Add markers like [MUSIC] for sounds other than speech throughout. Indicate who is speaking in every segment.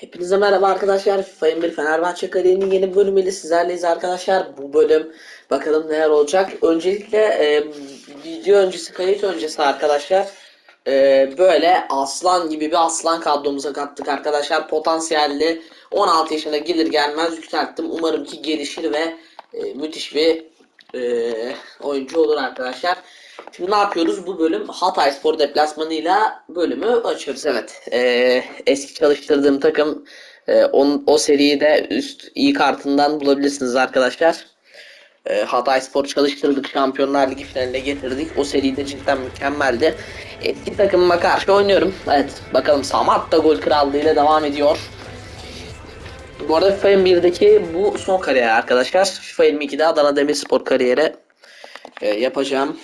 Speaker 1: Hepinize merhaba arkadaşlar. FIFA 21 Fenerbahçe kariyerinin yeni bölümüyle sizlerleyiz arkadaşlar. Bu bölüm bakalım neler olacak. Öncelikle e, video öncesi kayıt öncesi arkadaşlar e, böyle aslan gibi bir aslan kadromuza kattık arkadaşlar. Potansiyelli 16 yaşına gelir gelmez yükselttim. Umarım ki gelişir ve e, müthiş bir e, oyuncu olur arkadaşlar. Şimdi ne yapıyoruz? Bu bölüm Hatay Spor deplasmanıyla bölümü açıyoruz. Evet. e, eski çalıştırdığım takım e, on, o seriyi de üst iyi kartından bulabilirsiniz arkadaşlar. E, Hatay Spor çalıştırdık. Şampiyonlar Ligi finaline getirdik. O seri de cidden mükemmeldi. Eski takımıma karşı oynuyorum. Evet. Bakalım Samat da gol krallığıyla devam ediyor. Bu arada FIFA 21'deki bu son kariyer arkadaşlar. FIFA 22'de Adana Demirspor kariyeri e, yapacağım.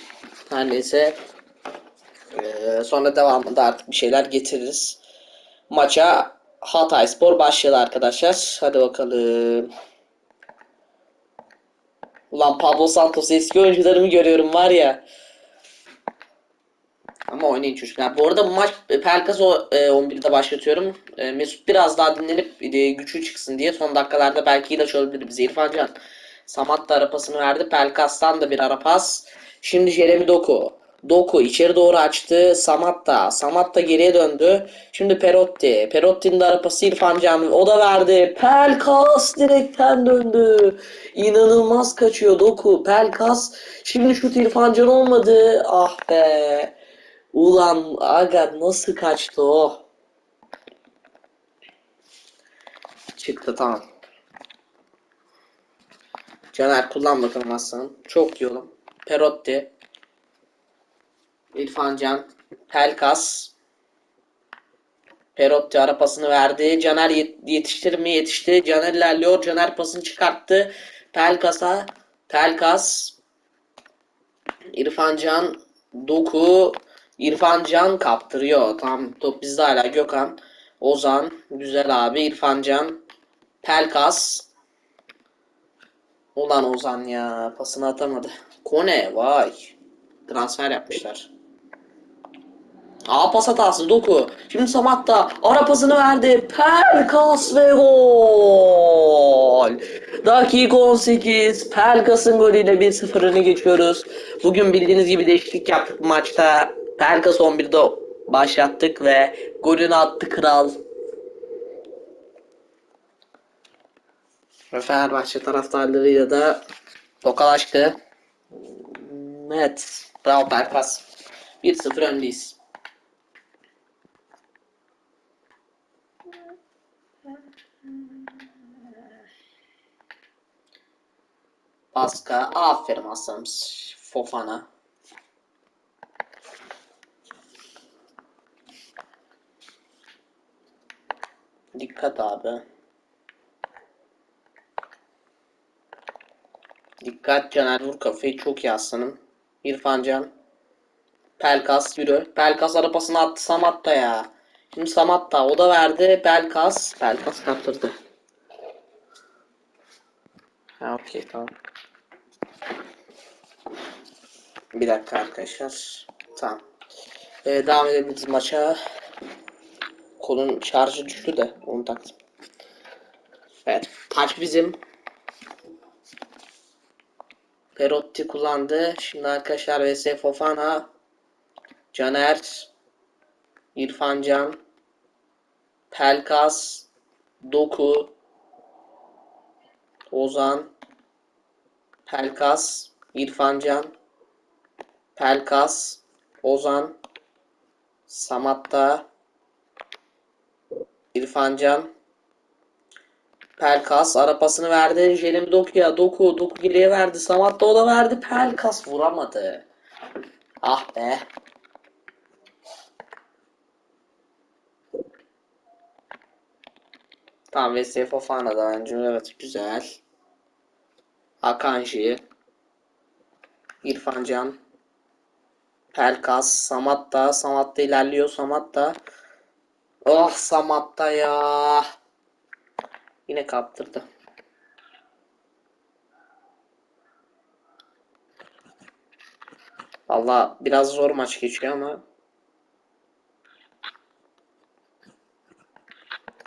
Speaker 1: Her neyse. E, sonra devamında artık bir şeyler getiririz. Maça Hatay Spor başladı arkadaşlar. Hadi bakalım. Ulan Pablo Santos eski oyuncularımı görüyorum var ya. Ama oynayın çocuklar. Bu arada bu maç e, Pelkas o e, 11'de başlatıyorum. E, Mesut biraz daha dinlenip e, güçlü çıksın diye son dakikalarda belki ilaç olabilir bize. İrfan Can. Samat da arapasını verdi. Pelkas'tan da bir arapas. Şimdi Jeremy Doku. Doku içeri doğru açtı. Samat da. Samat da geriye döndü. Şimdi Perotti. Perotti'nin de arapası İrfan Can. O da verdi. Pelkas direkten döndü. İnanılmaz kaçıyor Doku. Pelkas. Şimdi şut İrfan Can olmadı. Ah be. Ulan aga nasıl kaçtı o? Çıktı tamam. Caner kullan bakalım aslanım. Çok iyi oğlum. Perotti. İrfan Can. Pelkas. Perotti ara pasını verdi. Caner yet- yetiştirir mi? Yetişti. Caner ilerliyor. Caner pasını çıkarttı. Pelkas'a. Pelkas. İrfan Can. Doku. İrfan Can kaptırıyor. Tam top bizde hala. Gökhan. Ozan. Güzel abi. İrfan Can. Pelkas. Ulan Ozan ya. Pasını atamadı. Kone. Vay. Transfer yapmışlar. Aa pas hatası Doku. Şimdi Samat da ara pasını verdi. Pelkas ve gol. Dakika 18. Pelkas'ın golüyle 1-0 öne geçiyoruz. Bugün bildiğiniz gibi değişiklik yaptık maçta. Pelkas 11'de başlattık ve golünü attı kral. Ve Fenerbahçe taraftarlarıyla da tokalaştı. Evet. Bravo Pelkas. 1-0 öndeyiz. Paska. Aferin aslanım. Fofana. Dikkat abi. Dikkat Caner vur kafayı çok iyi aslanım. İrfan Can. Pelkas yürü. Pelkas arabasını attı Samat da ya. Şimdi Samat da o da verdi. Pelkas. Pelkas kaptırdı. Ha okey tamam. Bir dakika arkadaşlar. Tamam. Ee, devam edebiliriz maça. Kolun şarjı düştü de onu taktım. Evet. Taç bizim. Perotti kullandı. Şimdi arkadaşlar vs Fofana. Caner. İrfan Can. Pelkas. Doku. Ozan. Pelkas. İrfan Can. Pelkas. Ozan. Samatta. İrfan Can. Pelkas arapasını verdi. Jeremy Doku'ya. Doku. Doku geriye verdi. Samat da o da verdi. Pelkas vuramadı. Ah be. Tamam VS Fofana da bence evet güzel. Akanji. İrfan Can. Pelkas. Samat da. Samat da ilerliyor. Samat da. Oh Samat da ya. Yine kaptırdı. Valla biraz zor maç geçiyor ama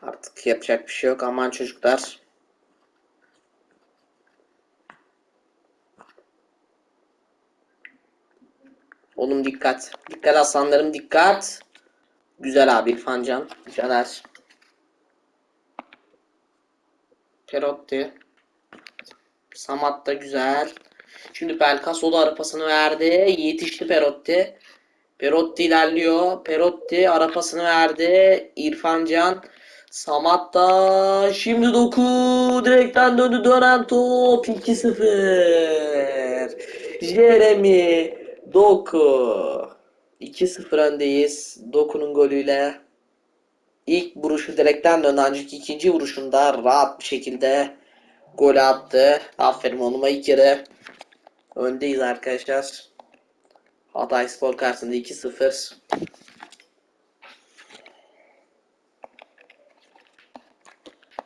Speaker 1: Artık yapacak bir şey yok. Aman çocuklar. Oğlum dikkat. Dikkat aslanlarım dikkat. Güzel abi İrfan Can. Caner. Perotti. Samat da güzel. Şimdi Pelkas o da arapasını verdi. Yetişti Perotti. Perotti ilerliyor. Perotti arapasını verdi. İrfan Can. Samat da şimdi doku direkten döndü dönen top 2-0. Jeremy Doku. 2-0 öndeyiz. Doku'nun golüyle. İlk vuruşu direkten döndü ancak ikinci vuruşunda rahat bir şekilde gol attı. Aferin onuma ilk yarı. Öndeyiz arkadaşlar. Hatay Spor karşısında 2-0.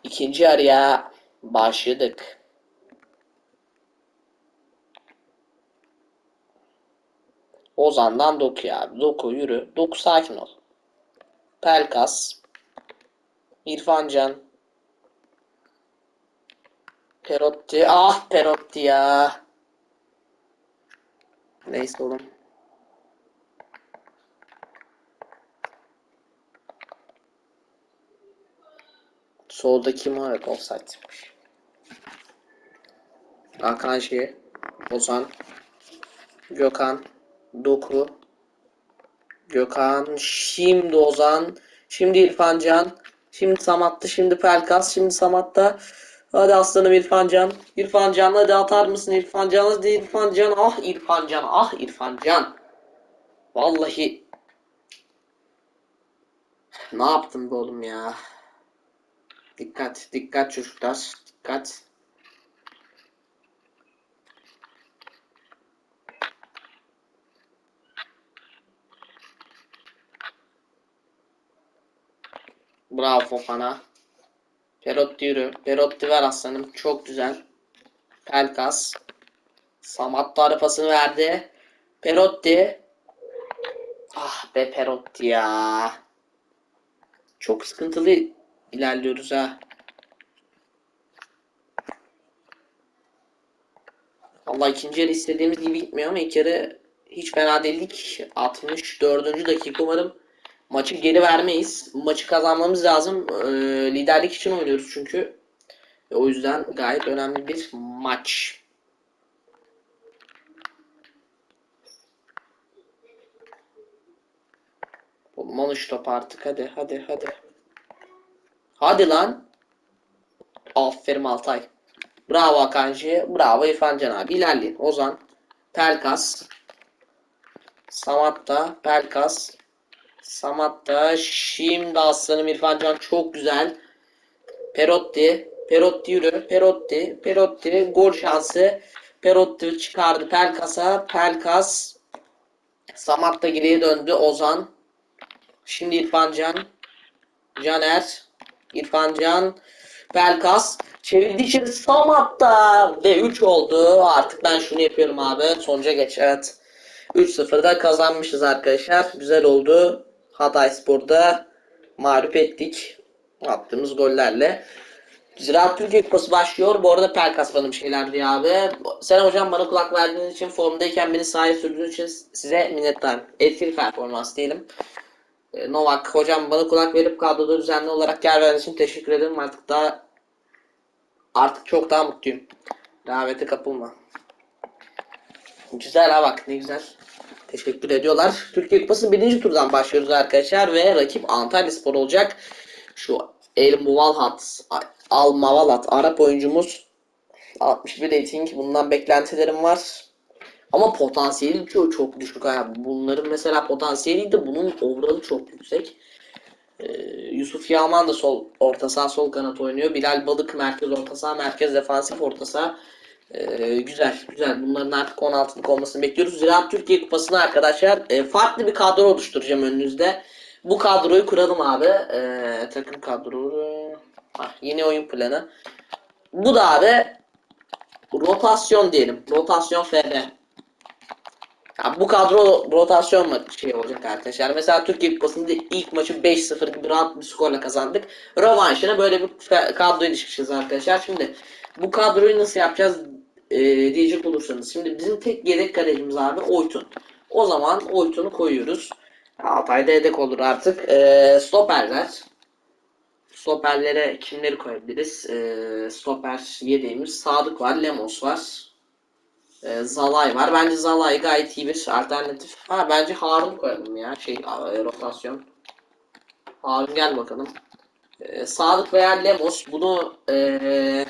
Speaker 1: İkinci yarıya başladık. Ozan'dan Doku ya. Doku yürü. Doku sakin ol. Pelkas. İrfan Can. Perotti. Ah Perotti ya. Neyse oğlum. Solda kim var? Evet, offside'miş. Hakan Şi, Ozan, Gökhan, Doku, Gökhan, şimdi Ozan, şimdi İrfan Can, şimdi Samat'ta, şimdi Pelkas, şimdi Samat'ta. Hadi aslanım İrfan Can. İrfan Can hadi atar mısın İrfan Can? Hadi İrfan Can. Ah İrfan Can. Ah İrfan Can. Vallahi ne yaptın be oğlum ya? Dikkat, dikkat çocuklar. Dikkat. Bravo Fofana. Perotti yürü. Perotti ver aslanım. Çok güzel. Pelkas. Samat da arafasını verdi. Perotti. Ah be Perotti ya. Çok sıkıntılı ilerliyoruz ha. Allah ikinci yarı istediğimiz gibi gitmiyor ama ilk yarı hiç fena değildik. 64. dakika umarım maçı geri vermeyiz. Maçı kazanmamız lazım. Ee, liderlik için oynuyoruz çünkü. Ve o yüzden gayet önemli bir maç. Şu topu artık hadi hadi hadi. Hadi lan. Aferin Altay. Bravo Akanji. Bravo İrfan abi. İlerleyin. Ozan. Pelkas. Samatta. Pelkas. Samatta. Şimdi aslanım İrfan Can çok güzel. Perotti. Perotti yürü. Perotti. Perotti. Gol şansı. Perotti çıkardı Pelkas'a. Pelkas. Samatta geriye döndü. Ozan. Şimdi İrfan Can. Caner. İrfan Can. Pelkas. Çevirdi içeri Samat'ta. Ve 3 oldu. Artık ben şunu yapıyorum abi. Sonuca geç. Evet. 3-0'da kazanmışız arkadaşlar. Güzel oldu. Hatay Spor'da mağlup ettik. Attığımız gollerle. Ziraat Türkiye Kupası başlıyor. Bu arada Pelkas bana bir şeyler diyor abi. Selam hocam bana kulak verdiğiniz için formdayken beni sahaya sürdüğünüz için size minnettarım. Etkili performans diyelim. Ee, Novak hocam bana kulak verip kadroda düzenli olarak yer verdiğiniz için teşekkür ederim. Artık daha artık çok daha mutluyum. Davete kapılma. Güzel ha bak ne güzel. Teşekkür ediyorlar. Türkiye Kupası birinci turdan başlıyoruz arkadaşlar ve rakip Antalya Spor olacak. Şu El Muvalhat, Al Mavalat Arap oyuncumuz 61 rating. Bundan beklentilerim var. Ama potansiyeli çok, çok düşük. ha. Bunların mesela potansiyeli de bunun overall'ı çok yüksek. Ee, Yusuf Yağman da sol orta saha sol kanat oynuyor. Bilal Balık merkez orta saha, merkez defansif orta saha. Ee, güzel, güzel. Bunların artık 16'lık olmasını bekliyoruz. Ziraat Türkiye Kupası'na arkadaşlar e, farklı bir kadro oluşturacağım önünüzde. Bu kadroyu kuralım abi. Ee, takım kadrosu. Ah, yeni oyun planı. Bu da abi rotasyon diyelim. Rotasyon FB. Ya bu kadro rotasyon ma- şey olacak arkadaşlar. Mesela Türkiye Kupası'nda ilk maçı 5-0 gibi rahat bir skorla kazandık. Rövanşına böyle bir kadroya çıkacağız arkadaşlar. Şimdi bu kadroyu nasıl yapacağız e, diyecek olursanız. Şimdi bizim tek yedek kalecimiz abi Oytun. O zaman Oytun'u koyuyoruz. Altay'da yedek olur artık. E, stoperler. Stoperlere kimleri koyabiliriz? E, stoper yedeğimiz Sadık var, Lemos var. E, Zalay var. Bence Zalay gayet iyi bir alternatif. Ha bence Harun koyalım ya. Şey e, rotasyon. Harun gel bakalım. E, Sadık veya Lemos bunu e,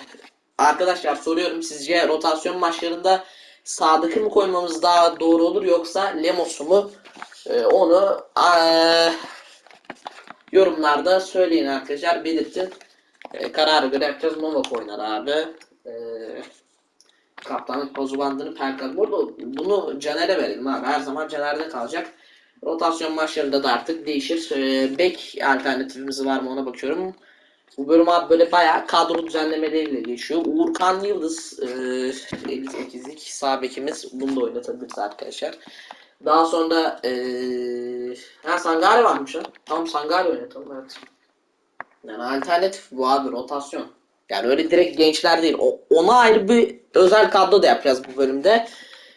Speaker 1: arkadaşlar soruyorum sizce rotasyon maçlarında Sadık'ı mı koymamız daha doğru olur yoksa Lemos'u mu? E, onu e, yorumlarda söyleyin arkadaşlar belirtin. E, kararı göre yapacağız. Novak oynar abi. E, kaptanlık pozu bandını Perkal. Burada bunu Caner'e verelim abi. Her zaman Caner'de kalacak. Rotasyon maçlarında da artık değişir. Ee, bek alternatifimiz var mı ona bakıyorum. Bu bölüm abi böyle bayağı kadro düzenlemeleriyle geçiyor. Uğurkan Yıldız e, 58'lik sağ bekimiz. Bunu da oynatabiliriz arkadaşlar. Daha sonra e, ha varmış ha. Tamam Sangare oynatalım evet. Yani alternatif bu abi rotasyon. Yani öyle direkt gençler değil. O, ona ayrı bir özel kadro da yapacağız bu bölümde.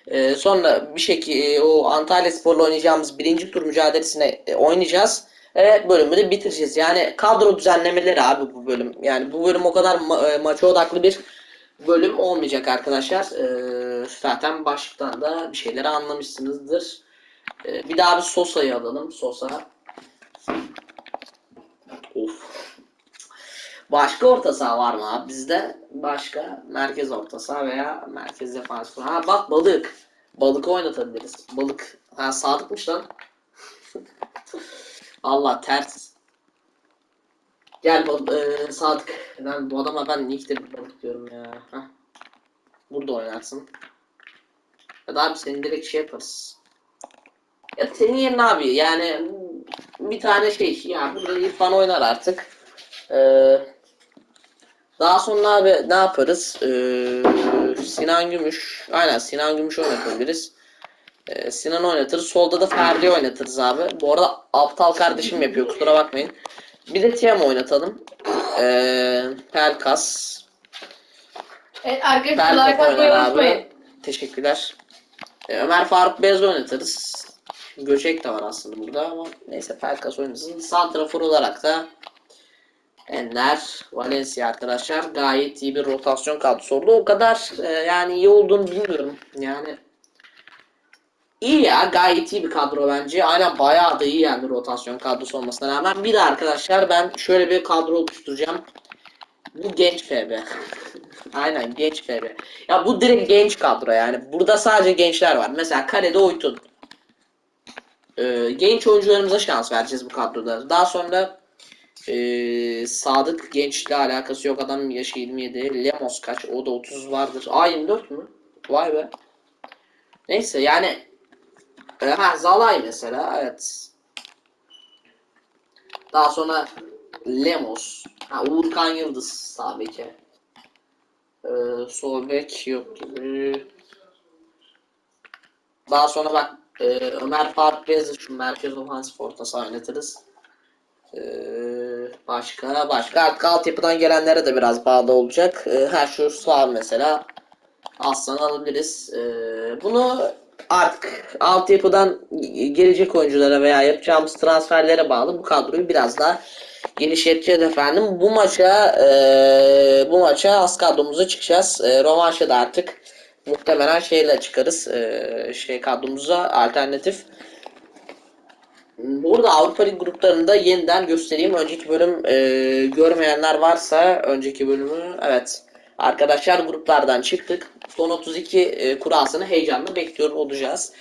Speaker 1: Ee, sonra bir şekilde o Antalya Spor'la oynayacağımız birinci tur mücadelesine e, oynayacağız. Evet bölümü de bitireceğiz. Yani kadro düzenlemeleri abi bu bölüm. Yani bu bölüm o kadar ma- e, maça odaklı bir bölüm olmayacak arkadaşlar. Ee, zaten başlıktan da bir şeyleri anlamışsınızdır. Ee, bir daha bir Sosa'yı alalım. Sosa. Of. Başka orta saha var mı abi bizde? Başka merkez orta saha veya merkez defans. Ha bak balık. Balık oynatabiliriz. Balık. Ha sadıkmış lan. [LAUGHS] Allah ters. Gel bal e, Sadık. Ben bu adama ben nick'te balık diyorum ya. Hah. Burada oynarsın. Ya da abi seni direkt şey yaparız. Ya senin yerine abi yani bir tane şey ya burada İrfan oynar artık. Ee, daha sonra abi ne yaparız? Ee, Sinan Gümüş. Aynen Sinan Gümüş oynatabiliriz. Ee, Sinan oynatırız. Solda da Ferdi oynatırız abi. Bu arada aptal kardeşim yapıyor kusura bakmayın. Bir de Tiam oynatalım. Ee, Pelkas.
Speaker 2: Evet arkadaşlar like atmayı
Speaker 1: oynar
Speaker 2: unutmayın.
Speaker 1: abi. Teşekkürler. Ee, Ömer Faruk Beyaz oynatırız. Göçek de var aslında burada ama neyse Pelkas oynasın. Santrafor olarak da Enler, Valencia arkadaşlar gayet iyi bir rotasyon kadrosu oldu. O kadar e, yani iyi olduğunu bilmiyorum. Yani iyi ya gayet iyi bir kadro bence. Aynen bayağı da iyi yani rotasyon kadrosu olmasına rağmen. Bir de arkadaşlar ben şöyle bir kadro oluşturacağım. Bu genç FB. [LAUGHS] Aynen genç FB. Ya bu direkt genç kadro yani. Burada sadece gençler var. Mesela kalede Oytun. Ee, genç oyuncularımıza şans vereceğiz bu kadroda. Daha sonra ee, Sadık gençle alakası yok adam yaşı 27. Lemos kaç? O da 30 vardır. Aa 24 mü? Vay be. Neyse yani e, ha Zalay mesela evet. Daha sonra Lemos. Ha Uğurkan Yıldız sağ beki. Ee, sol yok gibi. Daha sonra bak e, Ömer Faruk Beyazı şu merkez ofansif orta oynatırız. Ee, başka başka artık altyapıdan gelenlere de biraz bağlı olacak. Ee, her şu sağ mesela Aslan alabiliriz. Ee, bunu artık altyapıdan gelecek oyunculara veya yapacağımız transferlere bağlı bu kadroyu biraz daha genişleteceğiz efendim. Bu maça e, bu maça az kadromuza çıkacağız. E, Rövanş'a da artık muhtemelen şeyle çıkarız. E, şey kadromuza alternatif. Burada Avrupa Lig gruplarında yeniden göstereyim. Önceki bölüm e, görmeyenler varsa önceki bölümü evet. Arkadaşlar gruplardan çıktık. Son 32 e, kurasını heyecanla bekliyor olacağız.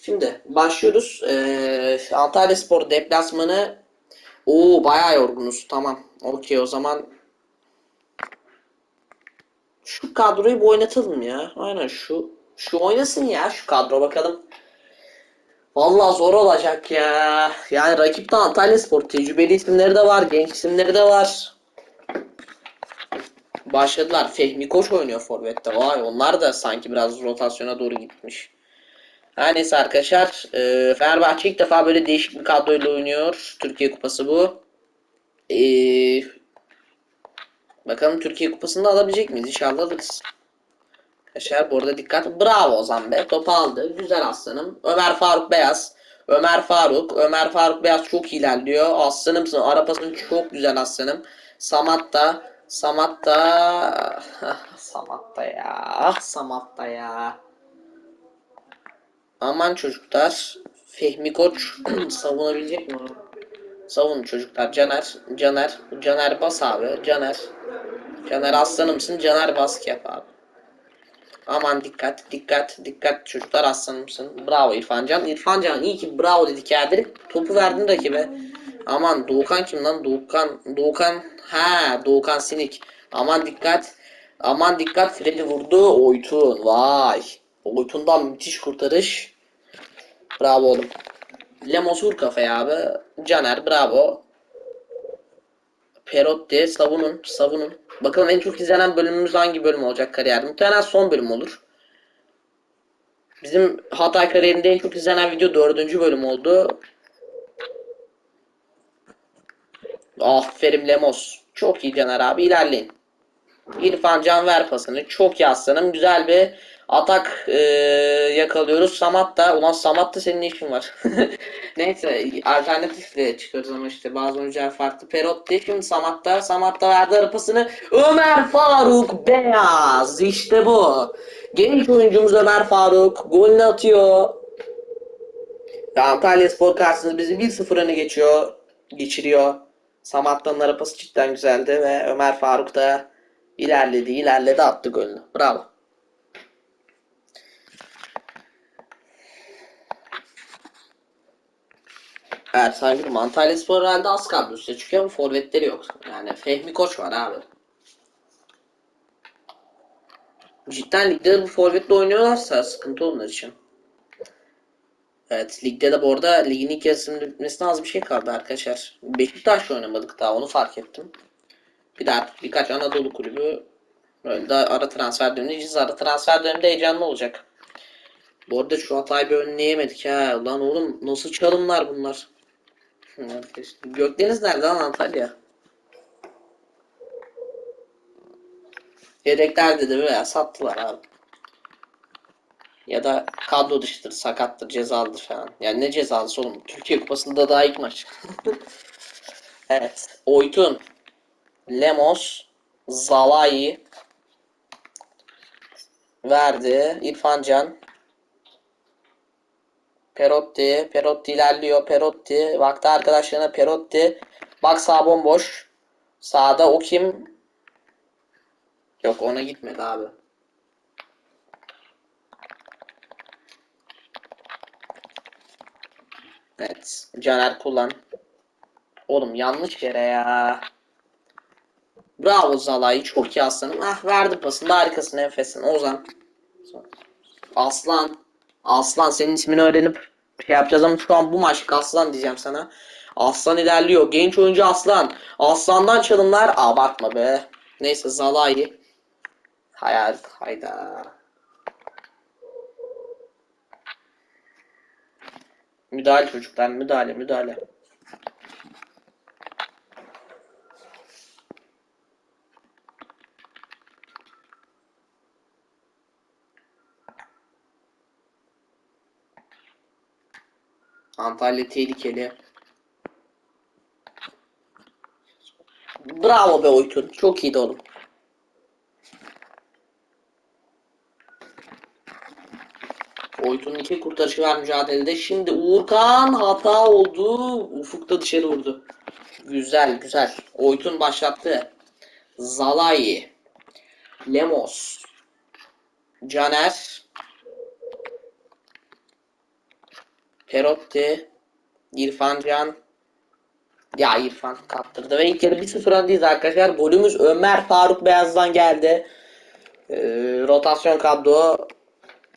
Speaker 1: Şimdi başlıyoruz. E, Antalya Spor deplasmanı. Oo bayağı yorgunuz. Tamam. Okey o zaman şu kadroyu bir oynatalım ya. Aynen şu şu oynasın ya şu kadro bakalım. Vallahi zor olacak ya. Yani rakipte Antalya Spor tecrübeli isimleri de var, genç isimleri de var. Başladılar. Fehmi Koç oynuyor forvette. Vay onlar da sanki biraz rotasyona doğru gitmiş. Her neyse arkadaşlar. E, Fenerbahçe ilk defa böyle değişik bir kadroyla oynuyor. Türkiye Kupası bu. E, bakalım Türkiye Kupası'nı alabilecek miyiz? İnşallah alırız. Arkadaşlar bu arada dikkat. Bravo Ozan be. Topu aldı. Güzel aslanım. Ömer Faruk Beyaz. Ömer Faruk. Ömer Faruk Beyaz çok ilerliyor. Aslanımsın. Arapasın çok güzel aslanım. Samat da. Samat da. [LAUGHS] Samat da ya. Ah Samat ya. Aman çocuklar. Fehmi Koç [CLEARS THROAT] savunabilecek mi? Savun çocuklar. Caner. Caner. Caner bas abi. Caner. Caner aslanımsın. Caner baskı yap abi. Aman dikkat dikkat dikkat çocuklar aslanımsın. Bravo İrfancan. İrfancan iyi ki bravo dedik ya. Direkt topu verdin rakibe. Aman Doğukan kim lan? Doğukan. Doğukan. Ha Doğukan Sinik. Aman dikkat. Aman dikkat Freddy vurdu. Oytun. Vay. Oytun'dan müthiş kurtarış. Bravo oğlum. Lemos vur kafaya abi. Caner bravo. Perotti savunun savunun. Bakalım en çok izlenen bölümümüz hangi bölüm olacak kariyerde? Muhtemelen son bölüm olur. Bizim Hatay kariyerinde en çok izlenen video dördüncü bölüm oldu. Aferin Lemos. Çok iyi Caner abi ilerleyin. İrfan Can ver pasını. Çok iyi aslanım. Güzel bir atak e, yakalıyoruz. Samat da. Ulan Samat da senin işin var? [LAUGHS] Neyse alternatifle çıkıyoruz ama işte bazı oyuncular farklı. Perotti şimdi Samat'ta. Samat'ta verdi ara pasını. Ömer Faruk Beyaz. İşte bu. Genç oyuncumuz Ömer Faruk. Golünü atıyor. Antalya Spor karşısında bizi 1-0 öne geçiyor. Geçiriyor. Samat'tan ara pası cidden güzeldi ve Ömer Faruk da ilerledi, ilerledi attı golünü. Bravo. Ersan Gürüm Antalya Spor herhalde az kadrosu çünkü ama forvetleri yok. Yani Fehmi Koç var abi. Cidden ligde de bu forvetle oynuyorlarsa sıkıntı onlar için. Evet ligde de bu arada ligin ilk yarısının bitmesine az bir şey kaldı arkadaşlar. Beşiktaş'la oynamadık daha onu fark ettim. Bir daha birkaç Anadolu kulübü böyle de ara transfer döneminde ara transfer döneminde heyecanlı olacak. Bu arada şu hatayı bir önleyemedik ha. Lan oğlum nasıl çalımlar bunlar? Gökdeniz nerede lan Antalya? Yedekler dedi veya sattılar abi. Ya da kadro dışıdır, sakattır, cezalıdır falan. Yani ne cezalısı oğlum? Türkiye Kupası'nda daha ilk maç. [LAUGHS] evet. Oytun. Lemos. Zalai. Verdi. İrfan Can. Perotti. Perotti ilerliyor. Perotti. Baktı arkadaşlarına Perotti. Bak sağ bomboş. Sağda o kim? Yok ona gitmedi abi. Evet. Caner kullan. Oğlum yanlış yere ya. Bravo Zalai. Çok iyi aslanım. Ah verdi pasını. Harikasın enfesin. Ozan. Aslan. Aslan senin ismini öğrenip şey yapacağız ama şu an bu maç Aslan diyeceğim sana. Aslan ilerliyor. Genç oyuncu Aslan. Aslandan çalımlar. Abartma be. Neyse Zalai. Hayal. Hayda. Müdahale çocuklar. Müdahale. Müdahale. Antalya tehlikeli. Bravo be Oytun. Çok iyiydi oğlum. İki kurtarışı var mücadelede. Şimdi Uğurkan hata oldu. Ufukta dışarı vurdu. Güzel güzel. Oytun başlattı. Zalai. Lemos. Caner. Perotti. İrfan Can. Ya İrfan kaptırdı ve ilk yarı 1-0 öndeyiz arkadaşlar. Golümüz Ömer Faruk Beyaz'dan geldi. Ee, rotasyon kadro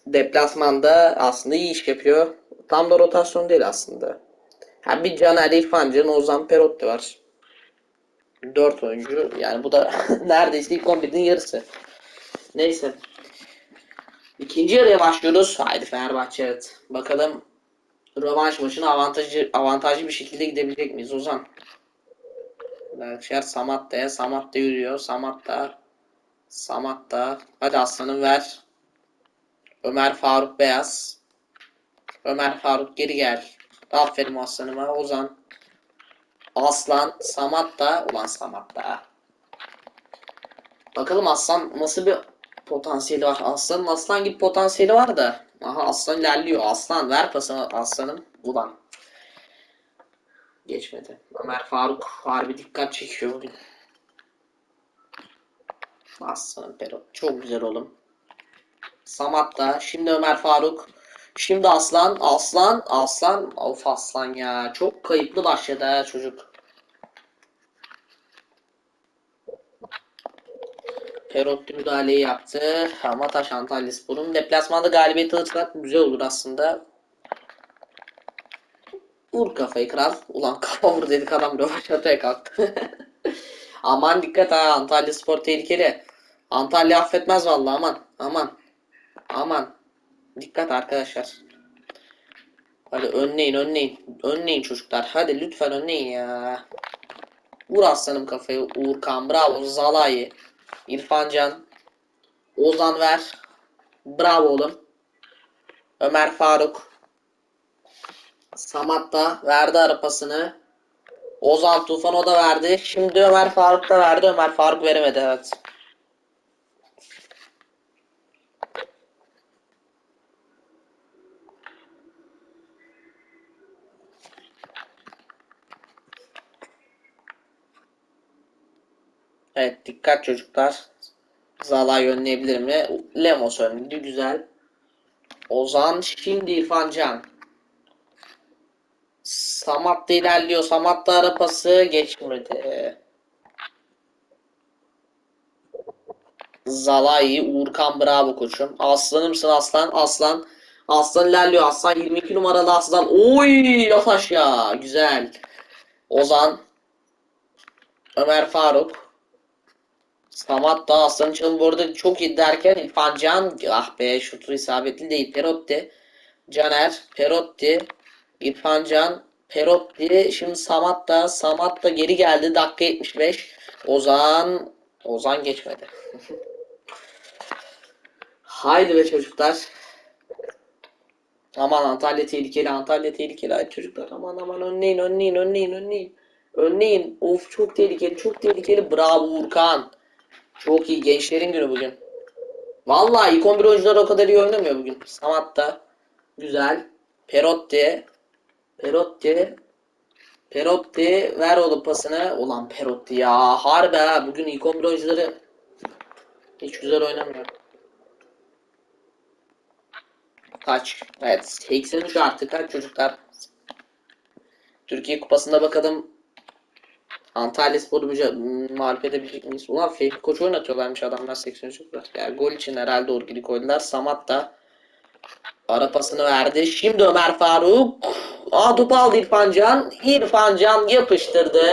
Speaker 1: deplasmanda aslında iyi iş yapıyor. Tam da rotasyon değil aslında. Ha bir Caner İrfan Can, Ozan Perotti var. 4 oyuncu. Yani bu da [LAUGHS] neredeyse ilk 11'in yarısı. Neyse. İkinci yarıya başlıyoruz. Haydi Fenerbahçe evet. Bakalım rövanş maçına avantajı avantajlı bir şekilde gidebilecek miyiz Ozan? Arkadaşlar Samat da Samat da yürüyor. Samat da Samat da hadi aslanım ver. Ömer Faruk Beyaz. Ömer Faruk geri gel. Aferin aslanıma. Ozan. Aslan. Samat da. Ulan Samat da. Bakalım Aslan nasıl bir potansiyeli var. Aslanın aslan gibi potansiyeli var da. Aha Aslan ilerliyor. Aslan ver pasını Aslan'ım. Ulan. Geçmedi. Ömer Faruk harbi dikkat çekiyor bugün. Aslanım Perot. Çok güzel oğlum. Samat da. Şimdi Ömer Faruk. Şimdi Aslan. Aslan. Aslan. Of Aslan ya. Çok kayıplı başladı ha çocuk. Perotti müdahaleyi yaptı. Ama Taş Antalyaspor'un deplasmanda galibiyet alırsak güzel olur aslında. Vur kafayı kral. Ulan kafa vur dedik adam rövaşataya kalktı. [LAUGHS] aman dikkat ha Antalya Spor tehlikeli. Antalya affetmez vallahi aman aman. Aman. Dikkat arkadaşlar. Hadi önleyin önleyin. Önleyin çocuklar. Hadi lütfen önleyin ya. Vur aslanım kafayı. Uğurkan bravo. Zalai. İrfan Can. Ozan ver. Bravo oğlum. Ömer Faruk. Samat da verdi arapasını. Ozan Tufan o da verdi. Şimdi Ömer Faruk da verdi. Ömer Faruk veremedi evet. Evet dikkat çocuklar. Zala yönleyebilir mi? Lemos önledi. Güzel. Ozan şimdi İrfan Can. Samat da ilerliyor. Samat da ara pası geçmedi. Zalai, Uğurkan bravo koçum. Aslanımsın aslan. Aslan. Aslan ilerliyor. Aslan 22 numaralı aslan. Oy yataş ya. Güzel. Ozan. Ömer Faruk. Samat da Aslan Çalın bu arada çok iyi derken İrfan Can ah be şutu isabetli değil Perotti Caner Perotti İrfan Can Perotti. Şimdi Samat da Samat da geri geldi dakika 75 Ozan Ozan geçmedi. [LAUGHS] Haydi be çocuklar. Aman Antalya tehlikeli Antalya tehlikeli. Haydi çocuklar aman aman önleyin önleyin önleyin önleyin. Önleyin. Of çok tehlikeli çok tehlikeli. Bravo Urkan çok iyi. Gençlerin günü bugün. Vallahi ilk 11 oyuncular o kadar iyi oynamıyor bugün. Samat da güzel. Perotti. Perotti. Perotti. Ver oğlum pasını. Ulan Perotti ya. Harbi ha. Bugün ilk 11 oyuncuları hiç güzel oynamıyor. Kaç? Evet. 83 artık kaç çocuklar? Türkiye Kupası'nda bakalım Antalya Spor'u mağlup edebilecek miyiz? Ulan fake koç oynatıyorlarmış adamlar 83 yıllar. Yani gol için herhalde orgili koydular. Samat da ara pasını verdi. Şimdi Ömer Faruk. Aa topu aldı İrfan Can. İrfan Can yapıştırdı.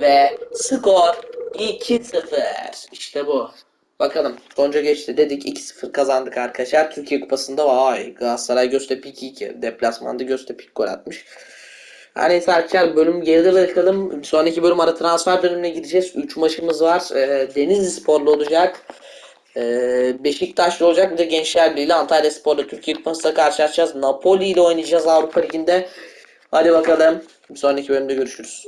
Speaker 1: Ve skor 2-0. İşte bu. Bakalım. Sonuca geçti dedik. 2-0 kazandık arkadaşlar. Türkiye Kupası'nda vay Galatasaray Göztepe 2-2. Deplasmanda Göztepe gol atmış. Her neyse arkadaşlar bölüm geride bırakalım. Sonraki bölüm ara transfer bölümüne gideceğiz. 3 maçımız var. Ee, Denizli Spor'la olacak. Ee, Beşiktaş'la olacak. Bir de Gençler Birliği ile Antalya Spor'la Türkiye Kupası'nda karşılaşacağız. Napoli ile oynayacağız Avrupa Ligi'nde. Hadi bakalım. Bir sonraki bölümde görüşürüz.